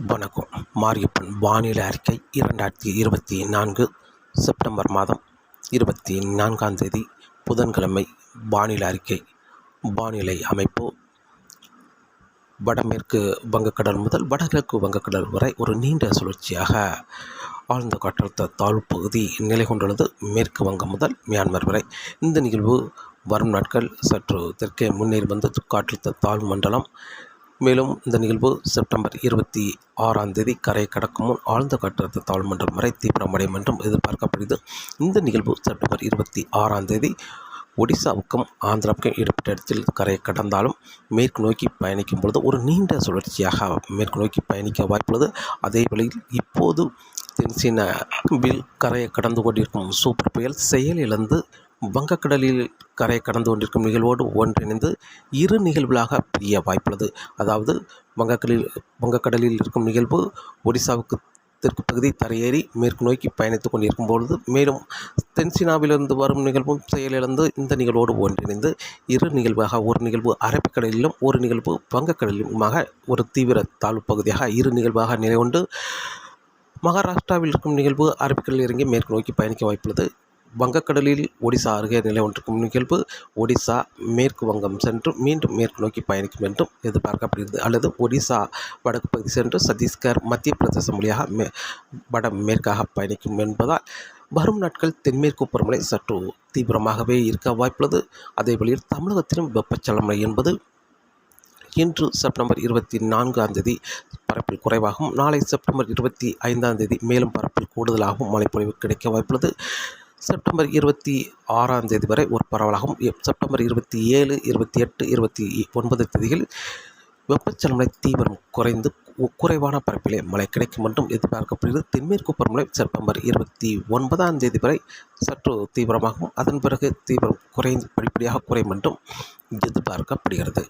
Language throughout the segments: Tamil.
வணக்கம். மாரியப்பன் வானிலை அறிக்கை இரண்டாயிரத்தி இருபத்தி நான்கு செப்டம்பர் மாதம் இருபத்தி நான்காம் தேதி புதன்கிழமை வானிலை அறிக்கை. வானிலை அமைப்பு. வடமேற்கு வங்கக்கடல் முதல் வடகிழக்கு வங்கக்கடல் வரை ஒரு நீண்ட சுழற்சியாக ஆழ்ந்த காற்றழுத்த தாழ்வு பகுதி நிலை கொண்டுள்ளது. மேற்கு வங்கம் முதல் மியான்மர் வரை இந்த நிகழ்வு வரும் நாட்கள் சற்று தெற்கே முன்னேறி வந்து காற்றழுத்த தாழ்வு மண்டலம் மேலும் இந்த நிகழ்வு செப்டம்பர் இருபத்தி ஆறாம் தேதி கரையை கடக்கும் முன் ஆழ்ந்த காற்றழுத்த தாழ்மன்றம் வரை தீவிரமடையும் என்றும் எதிர்பார்க்கப்படுகிறது இந்த நிகழ்வு செப்டம்பர் இருபத்தி ஆறாம் தேதி ஒடிசாவுக்கும் ஆந்திராவுக்கும் இடப்பட்ட இடத்தில் கரையை கடந்தாலும் மேற்கு நோக்கி பயணிக்கும் பொழுது ஒரு நீண்ட சுழற்சியாக மேற்கு நோக்கி பயணிக்க வாய்ப்புள்ளது. அதே வழியில் இப்போது தென்சீனாவில் கரையை கடந்து கொண்டிருக்கும் சூப்பர் புயல் செயலிழந்து வங்கக்கடலில் கரை கடந்து கொண்டிருக்கும் நிகழ்வோடு ஒன்றிணைந்து இரு நிகழ்வுகளாக பிரிய வாய்ப்புள்ளது. அதாவது வங்கக்கடலில் வங்கக்கடலில் இருக்கும் நிகழ்வு ஒடிசாவுக்கு தெற்கு பகுதி தரையேறி மேற்கு நோக்கி பயணித்துக் கொண்டிருக்கும் பொழுது மேலும் தென்சீனாவிலிருந்து வரும் நிகழ்வும் செயலிழந்து இந்த நிகழ்வோடு ஒன்றிணைந்து இரு நிகழ்வாக ஒரு நிகழ்வு அரபிக்கடலிலும் ஒரு நிகழ்வு வங்கக்கடலிலுமாக ஒரு தீவிர தாழ்வு பகுதியாக இரு நிகழ்வாக நிலை கொண்டு மகாராஷ்டிராவில் இருக்கும் நிகழ்வு அரபிக்கடலில் இறங்கி மேற்கு நோக்கி பயணிக்க வாய்ப்புள்ளது. வங்கக்கடலில் ஒடிசா அருகே நிலை ஒன்றுக்கும் நிகழ்வு. ஒடிசா மேற்கு வங்கம் சென்று மீண்டும் மேற்கு நோக்கி பயணிக்கும் என்றும் எதிர்பார்க்கப்படுகிறது. அல்லது ஒடிசா வடக்கு பகுதி சென்று சத்தீஸ்கர் மத்திய பிரதேசம் வழியாக மே வட மேற்காக பயணிக்கும் என்பதால் வரும் நாட்கள் தென்மேற்கு பருவமழை சற்று தீவிரமாகவே இருக்க வாய்ப்புள்ளது. அதே வழியில் தமிழகத்திலும் வெப்பச்சலமழை என்பது இன்று செப்டம்பர் இருபத்தி நான்காம் தேதி பரப்பில் குறைவாகவும் நாளை செப்டம்பர் இருபத்தி ஐந்தாம் தேதி மேலும் பரப்பில் கூடுதலாகவும் மழைப்பொழிவு கிடைக்க வாய்ப்புள்ளது. செப்டம்பர் இருபத்தி ஆறாம் தேதி வரை ஒரு பரவலாகவும் செப்டம்பர் இருபத்தி ஏழு இருபத்தி எட்டு இருபத்தி ஒன்பது தேதிகளில் வெப்பச்சலமலை தீவிரம் குறைந்து குறைவான பரப்பிலே மழை கிடைக்கும் என்றும் எதிர்பார்க்கப்படுகிறது. தென்மேற்கு பருவமழை செப்டம்பர் இருபத்தி ஒன்பதாம் தேதி வரை சற்று தீவிரமாகவும் அதன் பிறகு தீவிரம் குறைந்து படிப்படியாக குறையும் என்றும் எதிர்பார்க்கப்படுகிறது.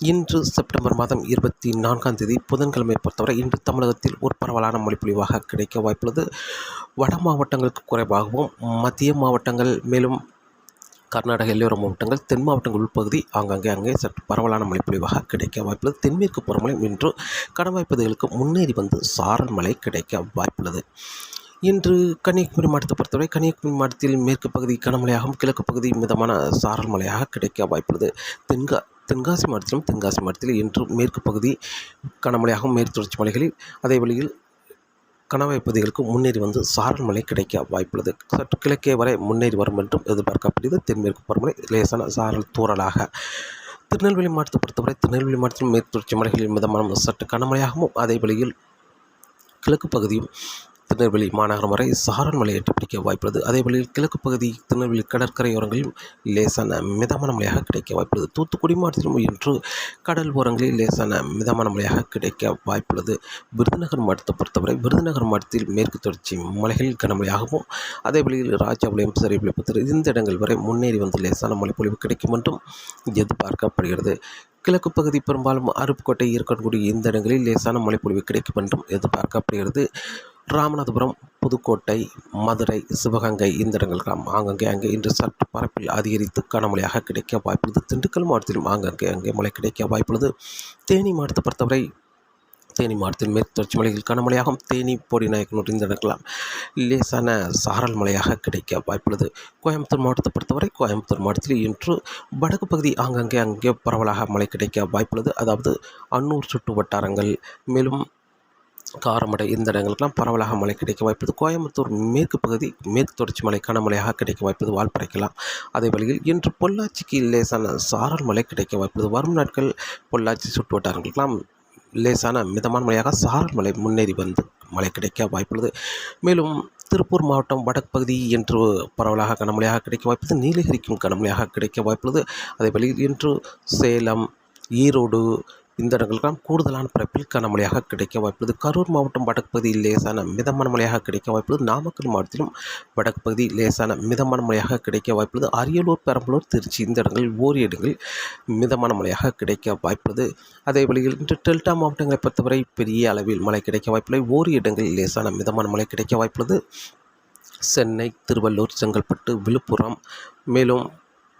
இன்று செப்டம்பர் மாதம் இருபத்தி நான்காம் தேதி புதன்கிழமை பொறுத்தவரை இன்று தமிழகத்தில் ஒரு பரவலான மொழிப்பொழிவாக கிடைக்க வாய்ப்புள்ளது. வட மாவட்டங்களுக்கு குறைவாகவும் மத்திய மாவட்டங்கள் மேலும் கர்நாடக எல்லையோர மாவட்டங்கள் தென் மாவட்டங்கள் உள்பகுதி ஆங்காங்கே அங்கே சற்று பரவலான மழைப்பொழிவாக கிடைக்க வாய்ப்புள்ளது. தென்மேற்கு புறமலையும் இன்று கடவாய்ப்பகுதிகளுக்கு முன்னேறி வந்து சாரல் மழை கிடைக்க வாய்ப்புள்ளது. இன்று கன்னியாகுமரி மாவட்டத்தை பொறுத்தவரை கன்னியாகுமரி மாவட்டத்தில் மேற்கு பகுதி கனமழையாகவும் கிழக்கு பகுதி மிதமான சாரல் மழையாக கிடைக்க வாய்ப்புள்ளது. தென்கா தென்காசி மாவட்டத்திலும் தென்காசி மாவட்டத்தில் இன்று மேற்கு பகுதி கனமழையாகவும் மேற்கு தொடர்ச்சி மலைகளில் அதே வழியில் கணவாய் பகுதிகளுக்கு முன்னேறி வந்து சாரல் மழை கிடைக்க வாய்ப்புள்ளது. சற்று கிழக்கே வரை முன்னேறி வரும் என்றும் எதிர்பார்க்கப்படுகிறது. தென்மேற்கு பருவமழை லேசான சாரல் தூறலாக. திருநெல்வேலி மாவட்டத்தை பொறுத்தவரை திருநெல்வேலி மாவட்டத்தில் மேற்கு தொடர்ச்சி மலைகளில் மிதமான சற்று கனமழையாகவும் அதே வழியில் கிழக்கு பகுதியும் திருநெல்வேலி மாநகரம் வரை சாரல் மலை எட்டிப்பிடிக்க வாய்ப்புள்ளது. அதே கிழக்கு பகுதி திருநெல்வேலி கடற்கரையோரங்களில் லேசான மிதமான மழையாக கிடைக்க வாய்ப்புள்ளது. தூத்துக்குடி மாவட்டத்திலும் இன்று கடல் ஓரங்களில் லேசான மிதமான மழையாக கிடைக்க வாய்ப்புள்ளது. விருதுநகர் மாவட்டத்தை பொறுத்தவரை விருதுநகர் மாவட்டத்தில் மேற்கு தொடர்ச்சி மலைகளில் கனமழையாகவும் அதே வழியில் ராஜாபாளையம் சரிவிழப்பத்திரு இந்த இடங்கள் வரை முன்னேறி வந்து லேசான மழைப்பொழிவு கிடைக்கும் என்றும் எதிர்பார்க்கப்படுகிறது. கிழக்கு பகுதி பெரும்பாலும் அருப்புக்கோட்டை இருக்கக்கூடிய இந்த இடங்களில் லேசான மழைப்பொழிவு கிடைக்கும் என்றும் எதிர்பார்க்கப்படுகிறது. ராமநாதபுரம் புதுக்கோட்டை மதுரை சிவகங்கை இந்த இடங்கள்லாம் ஆங்கங்கே அங்கே இன்று சற்று பரப்பில் அதிகரித்து கனமழையாக கிடைக்க வாய்ப்புள்ளது. திண்டுக்கல் மாவட்டத்திலும் ஆங்கங்கே அங்கே மழை கிடைக்க வாய்ப்புள்ளது. தேனி மாவட்டத்தை பொறுத்தவரை தேனி மாவட்டத்தில் மேற்கு தொடர்ச்சி மலையில் கனமழையாகவும் தேனி பொடி நாயக்கனூர் இந்த லேசான சாரல் மழையாக கிடைக்க வாய்ப்புள்ளது. கோயம்புத்தூர் மாவட்டத்தை பொறுத்தவரை கோயம்புத்தூர் மாவட்டத்தில் இன்று வடக்கு பகுதி ஆங்கங்கே அங்கே பரவலாக மழை கிடைக்க வாய்ப்புள்ளது. அதாவது அன்னூர் சுற்று வட்டாரங்கள் மேலும் காரமடை இந்த இடங்களுக்கெல்லாம் பரவலாக மழை கிடைக்க வாய்ப்பது கோயம்புத்தூர் மேற்கு பகுதி மேற்கு தொடர்ச்சி மலை கனமழையாக கிடைக்க வாய்ப்பது வால்பறைக்கலாம் அதே வழியில் இன்று பொள்ளாச்சிக்கு லேசான சாரல் மழை கிடைக்க வாய்ப்பது வரும் நாட்கள் பொள்ளாச்சி சுற்று வட்டாரங்களுக்கெல்லாம் லேசான மிதமான மழையாக சாரல் மலை முன்னேறி வந்து மழை கிடைக்க வாய்ப்புள்ளது. மேலும் திருப்பூர் மாவட்டம் வடக்கு பகுதி என்று பரவலாக கனமழையாக கிடைக்க வாய்ப்புள்ளது. நீலகிரிக்கும் கனமழையாக கிடைக்க வாய்ப்புள்ளது. அதே இன்று சேலம் ஈரோடு இந்த இடங்களுக்கெல்லாம் கூடுதலான பரப்பில் கனமழையாக கிடைக்க வாய்ப்புள்ளது. கரூர் மாவட்டம் வடக்கு பகுதியில் லேசான மிதமான மழையாக கிடைக்க வாய்ப்புள்ளது. நாமக்கல் மாவட்டத்திலும் வடக்கு பகுதி லேசான மிதமான மழையாக கிடைக்க வாய்ப்புள்ளது. அரியலூர் பெரம்பலூர் திருச்சி இந்த இடங்களில் ஓரி இடங்களில் மிதமான மழையாக கிடைக்க வாய்ப்புள்ளது. அதே வழியில் இன்று டெல்டா மாவட்டங்களை பொறுத்தவரை பெரிய அளவில் மழை கிடைக்க வாய்ப்பில்லை ஓரி இடங்களில் லேசான மிதமான மழை கிடைக்க வாய்ப்புள்ளது. சென்னை திருவள்ளூர் செங்கல்பட்டு விழுப்புரம் மேலும்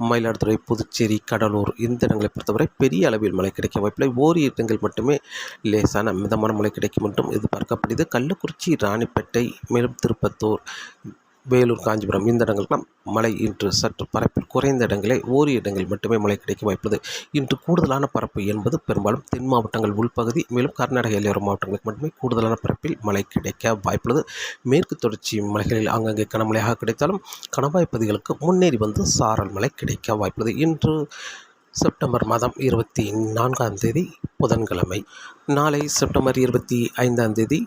மயிலாடுதுறை புதுச்சேரி கடலூர் இந்த இடங்களை பொறுத்தவரை பெரிய அளவில் மழை கிடைக்க வாய்ப்பில்லை. ஓரி இடங்கள் மட்டுமே லேசான மிதமான மழை கிடைக்கும் என்றும் எதிர்பார்க்கப்படுகிறது. கள்ளக்குறிச்சி ராணிப்பேட்டை மேலும் திருப்பத்தூர் வேலூர் காஞ்சிபுரம் இந்த இடங்களுக்கெல்லாம் மழை இன்று சற்று பரப்பில் குறைந்த இடங்களே ஓரி இடங்களில் மட்டுமே மழை கிடைக்க வாய்ப்புள்ளது. இன்று கூடுதலான பரப்பு என்பது பெரும்பாலும் தென் மாவட்டங்கள் உள்பகுதி மேலும் கர்நாடக எல்லையோர மாவட்டங்களுக்கு மட்டுமே கூடுதலான பரப்பில் மழை கிடைக்க வாய்ப்புள்ளது. மேற்கு தொடர்ச்சி மலைகளில் அங்கங்கே கனமழையாக கிடைத்தாலும் கணவாய் பகுதிகளுக்கு முன்னேறி வந்து சாரல் மழை கிடைக்க வாய்ப்புள்ளது. இன்று செப்டம்பர் மாதம் இருபத்தி நான்காம் தேதி புதன்கிழமை நாளை செப்டம்பர் இருபத்தி ஐந்தாம் தேதி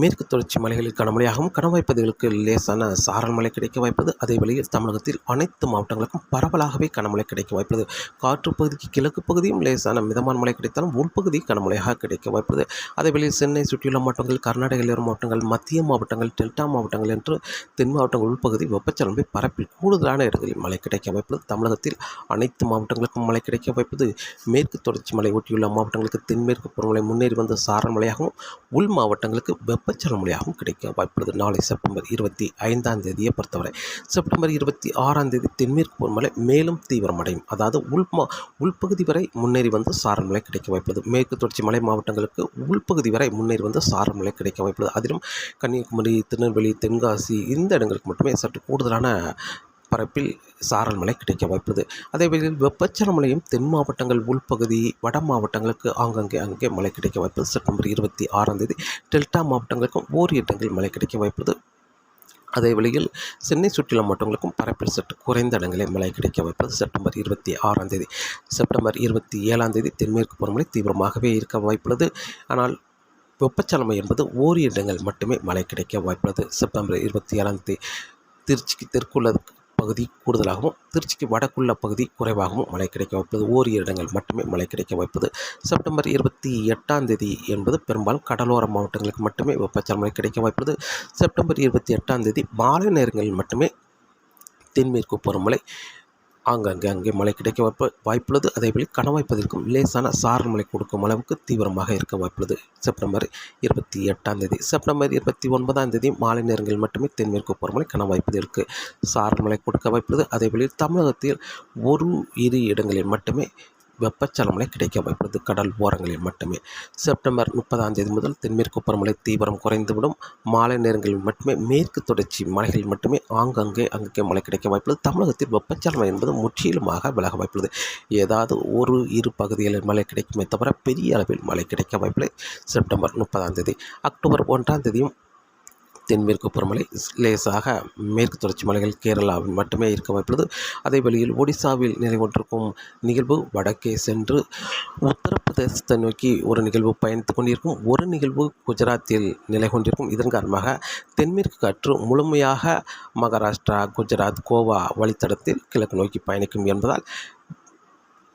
மேற்கு தொடர்ச்சி மலைகளில் கனமழையாகவும் கனவாய்ப்பகுதிகளுக்கு லேசான சாரல் மழை கிடைக்க வாய்ப்பது அதே வழியில் தமிழகத்தில் அனைத்து மாவட்டங்களுக்கும் பரவலாகவே கனமழை கிடைக்க வாய்ப்பது. காற்று பகுதிக்கு கிழக்கு பகுதியும் லேசான மிதமான மழை கிடைத்தாலும் உள்பகுதி கனமழையாக கிடைக்க வாய்ப்பது. அதே வழியில் சென்னை சுற்றியுள்ள மாவட்டங்கள் கர்நாடக மாவட்டங்கள் மத்திய மாவட்டங்கள் டெல்டா மாவட்டங்கள் என்று தென் மாவட்டங்கள் உள்பகுதி வெப்பச்சலம்பை பரப்பில் கூடுதலான இடங்களில் மழை கிடைக்க வாய்ப்பது. தமிழகத்தில் அனைத்து மாவட்டங்களுக்கும் மழை கிடைக்க வாய்ப்பது. மேற்கு தொடர்ச்சி மலை ஒட்டியுள்ள மாவட்டங்களுக்கு தென்மேற்கு பருவமழை முன்னேறி வந்த சாரல் மழையாகவும் உள் மாவட்டங்களுக்கு வெப்பச்சலன மொழியாகவும் கிடைக்க வாய்ப்புள்ளது. நாளை செப்டம்பர் இருபத்தி ஐந்தாம் தேதியை பொறுத்தவரை. செப்டம்பர் இருபத்தி ஆறாம் தேதி தென்மேற்கு பருவமழை மேலும் தீவிரமடையும். அதாவது உள் உள்பகுதி வரை முன்னேறி வந்து சாரல் மழை கிடைக்க வாய்ப்புள்ளது. மேற்கு தொடர்ச்சி மலை மாவட்டங்களுக்கு உள்பகுதி வரை முன்னேறி வந்து சாரல் மழை கிடைக்க வாய்ப்புள்ளது. அதிலும் கன்னியாகுமரி திருநெல்வேலி தென்காசி இந்த இடங்களுக்கு மட்டுமே சற்று கூடுதலான பரப்பில் சாரல் மழை கிடைக்க வாய்ப்புள்ளது. அதே வேளையில் மழையும் தென் மாவட்டங்கள் உள்பகுதி வட மாவட்டங்களுக்கு ஆங்காங்கே அங்கே மழை கிடைக்க வாய்ப்புள்ளது. செப்டம்பர் இருபத்தி ஆறாம் தேதி டெல்டா மாவட்டங்களுக்கும் ஓரிரு இடங்களில் மழை கிடைக்க வாய்ப்புள்ளது. அதே வேளையில் சென்னை சுற்றியுள்ள மாவட்டங்களுக்கும் பரப்பில் சற்று குறைந்த இடங்களில் மழை கிடைக்க வாய்ப்பது செப்டம்பர் இருபத்தி ஆறாம் தேதி செப்டம்பர் இருபத்தி ஏழாம் தேதி தென்மேற்கு பருவமழை தீவிரமாகவே இருக்க வாய்ப்புள்ளது. ஆனால் வெப்பச்சலமை என்பது ஓரி இடங்கள் மட்டுமே மழை கிடைக்க வாய்ப்புள்ளது. செப்டம்பர் இருபத்தி ஏழாம் தேதி திருச்சிக்கு தெற்குள்ள பகுதி கூடுதலாகவும் திருச்சிக்கு வடக்குள்ள பகுதி குறைவாகவும் மழை கிடைக்க வாய்ப்பது ஓரிரு இடங்கள் மட்டுமே மழை கிடைக்க வாய்ப்பது செப்டம்பர் இருபத்தி எட்டாம் தேதி என்பது பெரும்பாலும் கடலோர மாவட்டங்களுக்கு மட்டுமே வெப்பச்சலன மழை கிடைக்க வாய்ப்பது செப்டம்பர் இருபத்தி எட்டாம் தேதி மாலை நேரங்களில் மட்டுமே தென்மேற்கு பருவமழை ஆங்காங்கே அங்கே மழை கிடைக்க வாய்ப்பு வாய்ப்புள்ளது. அதேபோல் கணவாய் லேசான சாரல் மழை கொடுக்கும் அளவுக்கு தீவிரமாக இருக்க வாய்ப்புள்ளது. செப்டம்பர் இருபத்தி எட்டாம் தேதி செப்டம்பர் இருபத்தி ஒன்பதாம் தேதி மாலை நேரங்களில் மட்டுமே தென்மேற்கு பருவமழை கனவாய்ப்பது இருக்குது சாரல் மழை கொடுக்க வாய்ப்புள்ளது. அதேபோல் தமிழகத்தில் ஒரு இரு இடங்களில் மட்டுமே வெப்பச்சலன கிடைக்க வாய்ப்புள்ளது கடல் ஓரங்களில் மட்டுமே. செப்டம்பர் முப்பதாம் தேதி முதல் தென்மேற்கு பருவமழை தீவிரம் குறைந்துவிடும். மாலை நேரங்களில் மட்டுமே மேற்கு தொடர்ச்சி மலைகளில் மட்டுமே ஆங்காங்கே அங்கே மழை கிடைக்க வாய்ப்புள்ளது. தமிழகத்தில் வெப்பச்சலனம் என்பது முற்றிலுமாக விலக வாய்ப்புள்ளது. ஏதாவது ஒரு இரு பகுதிகளில் மழை கிடைக்குமே தவிர பெரிய அளவில் மழை கிடைக்க வாய்ப்பில்லை. செப்டம்பர் முப்பதாம் தேதி அக்டோபர் ஒன்றாம் தேதியும் தென்மேற்கு பருவமழை லேசாக மேற்கு தொடர்ச்சி மலைகள் கேரளாவில் மட்டுமே இருக்க வாய்ப்புள்ளது. அதே வழியில் ஒடிசாவில் நிலை கொண்டிருக்கும் நிகழ்வு வடக்கே சென்று உத்தரப்பிரதேசத்தை நோக்கி ஒரு நிகழ்வு பயணித்து கொண்டிருக்கும். ஒரு நிகழ்வு குஜராத்தில் நிலை கொண்டிருக்கும். இதன் காரணமாக தென்மேற்கு காற்று முழுமையாக மகாராஷ்டிரா குஜராத் கோவா வழித்தடத்தில் கிழக்கு நோக்கி பயணிக்கும் என்பதால்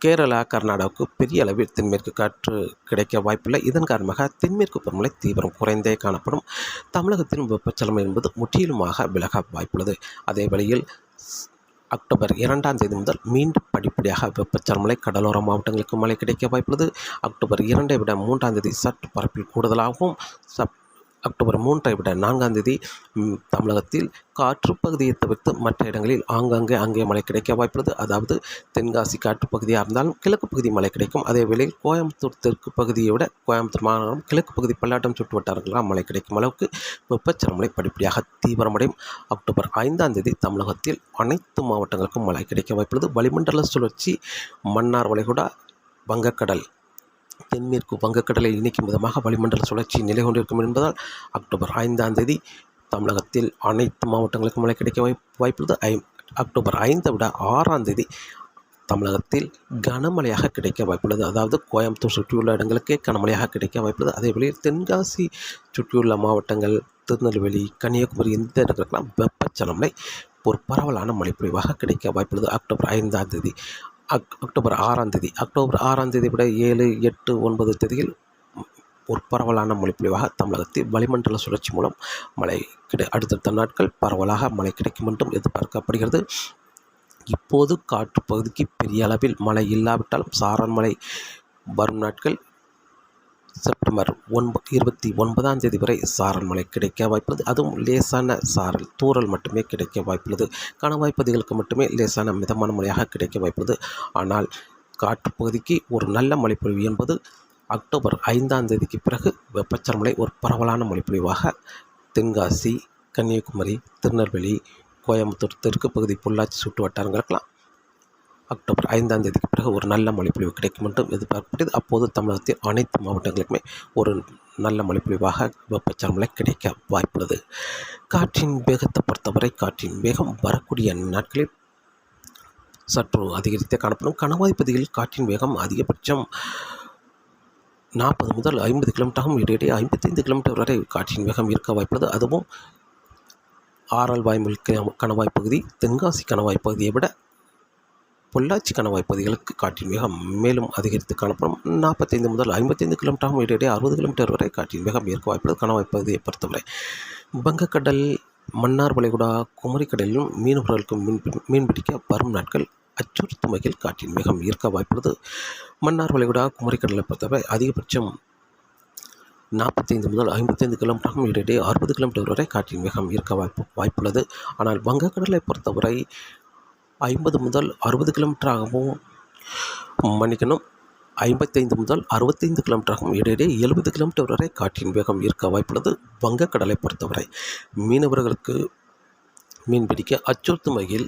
கேரளா கர்நாடகாவுக்கு பெரிய அளவில் தென்மேற்கு காற்று கிடைக்க வாய்ப்பில்லை. இதன் காரணமாக தென்மேற்கு பருவமழை தீவிரம் குறைந்தே காணப்படும். தமிழகத்தின் வெப்பச்சலனம் என்பது முற்றிலுமாக விலக வாய்ப்புள்ளது. அதே வழியில் அக்டோபர் இரண்டாம் தேதி முதல் மீண்டும் படிப்படியாக வெப்பச்சலமலை கடலோர மாவட்டங்களுக்கு மழை கிடைக்க வாய்ப்புள்ளது. அக்டோபர் இரண்டை விட மூன்றாம் தேதி சற்று பரப்பில் கூடுதலாகவும் சப் அக்டோபர் மூன்றை விட நான்காம் தேதி தமிழகத்தில் காற்று பகுதியை தவிர்த்து மற்ற இடங்களில் ஆங்காங்கே அங்கே மழை கிடைக்க வாய்ப்புள்ளது. அதாவது தென்காசி காற்று பகுதியாக இருந்தாலும் கிழக்கு பகுதி மழை கிடைக்கும். அதே வேளையில் கோயம்புத்தூர் தெற்கு பகுதியை விட கோயம்புத்தூர் மாநகரம் கிழக்கு பகுதி பல்லாட்டம் சுற்று வட்டாரங்களாக மழை கிடைக்கும் அளவுக்கு வெப்பச்சலமலை படிப்படியாக தீவிரமடையும். அக்டோபர் ஐந்தாம் தேதி தமிழகத்தில் அனைத்து மாவட்டங்களுக்கும் மழை கிடைக்க வாய்ப்புள்ளது. வளிமண்டல சுழற்சி மன்னார் வளைகுடா வங்கக்கடல் தென்மேற்கு வங்கக்கடலை இணைக்கும் விதமாக வளிமண்டல சுழற்சி நிலை கொண்டிருக்கும் என்பதால் அக்டோபர் ஐந்தாம் தேதி தமிழகத்தில் அனைத்து மாவட்டங்களுக்கும் மழை கிடைக்க வாய்ப்பு வாய்ப்புள்ளது. ஐ அக்டோபர் ஐந்தை விட ஆறாம் தேதி தமிழகத்தில் கனமழையாக கிடைக்க வாய்ப்புள்ளது. அதாவது கோயம்புத்தூர் சுற்றியுள்ள இடங்களுக்கே கனமழையாக கிடைக்க வாய்ப்புள்ளது. அதே தென்காசி சுற்றியுள்ள மாவட்டங்கள் திருநெல்வேலி கன்னியாகுமரி இந்த இடங்களுக்கெல்லாம் வெப்பச்சலமலை ஒரு பரவலான மழைப்பொழிவாக கிடைக்க வாய்ப்புள்ளது. அக்டோபர் ஐந்தாம் தேதி அக் அக்டோபர் ஆறாம் தேதி. அக்டோபர் ஆறாம் தேதி விட ஏழு எட்டு ஒன்பது தேதியில் ஒரு பரவலான மொழிப்பொழிவாக தமிழகத்தில் வளிமண்டல சுழற்சி மூலம் மழை கிடை அடுத்தடுத்த நாட்கள் பரவலாக மழை கிடைக்கும் என்றும் எதிர்பார்க்கப்படுகிறது. இப்போது காற்று பகுதிக்கு பெரிய அளவில் மழை இல்லாவிட்டாலும் சாரல் மழை வரும் நாட்கள் செப்டம்பர் ஒன்ப இருபத்தி ஒன்பதாம் தேதி வரை சாரல் மழை கிடைக்க வாய்ப்புள்ளது. அதுவும் லேசான சாரல் தூறல் மட்டுமே கிடைக்க வாய்ப்புள்ளது. கணவாய் பகுதிகளுக்கு மட்டுமே லேசான மிதமான மழையாக கிடைக்க வாய்ப்புள்ளது. ஆனால் காற்று பகுதிக்கு ஒரு நல்ல மழைப்பொழிவு என்பது அக்டோபர் ஐந்தாம் தேதிக்கு பிறகு வெப்பச்சலமலை ஒரு பரவலான மழைப்பொழிவாக தென்காசி கன்னியாகுமரி திருநெல்வேலி கோயம்புத்தூர் தெற்கு பகுதி பொள்ளாச்சி சுற்று வட்டாரங்களுக்கெல்லாம் அக்டோபர் ஐந்தாம் தேதிக்கு பிறகு ஒரு நல்ல மழைப்பொழிவு கிடைக்கும் என்றும் எதிர்பார்க்கப்பட்டது அப்போது தமிழகத்தின் அனைத்து மாவட்டங்களுக்குமே ஒரு நல்ல மழைப்பொழிவாக வெப்பச்சலமலை கிடைக்க வாய்ப்புள்ளது. காற்றின் வேகத்தை பொறுத்தவரை காற்றின் வேகம் வரக்கூடிய நாட்களில் சற்று அதிகரித்தே காணப்படும். கணவாய் பகுதியில் காற்றின் வேகம் அதிகபட்சம் நாற்பது முதல் ஐம்பது கிலோமீட்டராகவும் இடையிடையே ஐம்பத்தைந்து கிலோமீட்டர் வரை காற்றின் வேகம் இருக்க வாய்ப்புள்ளது. அதுவும் ஆரல் வாய்மொழி கணவாய் பகுதி தென்காசி கணவாய் பகுதியை விட பொள்ளாச்சி கணவாய் பகுதிகளுக்கு காற்றின் வேகம் மேலும் அதிகரித்து காணப்படும். நாற்பத்தைந்து முதல் ஐம்பத்தைந்து கிலோமீட்டராகவும் இடையிடையே அறுபது கிலோமீட்டர் வரை காற்றின் வேகம் இருக்க வாய்ப்புள்ளது கணவாய் பகுதியை பொறுத்தவரை. வங்கக்கடல் மன்னார் வளைகுடா குமரிக்கடலிலும் மீனவர்களுக்கு மீன் மீன்பிடிக்க வரும் நாட்கள் அச்சுறுத்தும் வகையில் காற்றின் வேகம் இருக்க வாய்ப்புள்ளது. மன்னார் வளைகுடா குமரிக்கடலை பொறுத்தவரை அதிகபட்சம் நாற்பத்தைந்து முதல் ஐம்பத்தைந்து கிலோமீட்டரும் இடையிடையே அறுபது கிலோமீட்டர் வரை காற்றின் வேகம் இருக்க வாய்ப்பு வாய்ப்புள்ளது. ஆனால் வங்கக்கடலை பொறுத்தவரை ஐம்பது முதல் அறுபது கிலோமீட்டராகவும் மன்னிக்கணும். ஐம்பத்தைந்து முதல் அறுபத்தைந்து கிலோமீட்டர் ஆகும் இடையிடையே எழுபது கிலோமீட்டர் வரை காற்றின் வேகம் இருக்க வாய்ப்புள்ளது வங்கக்கடலை பொறுத்தவரை மீனவர்களுக்கு மீன்பிடிக்க அச்சுறுத்தும் வகையில்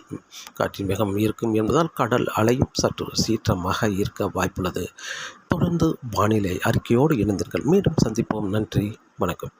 காற்றின் வேகம் இருக்கும் என்பதால் கடல் அலையும் சற்று சீற்றமாக இருக்க வாய்ப்புள்ளது. தொடர்ந்து வானிலை அறிக்கையோடு இணைந்தீர்கள் மீண்டும் சந்திப்போம். நன்றி. வணக்கம்.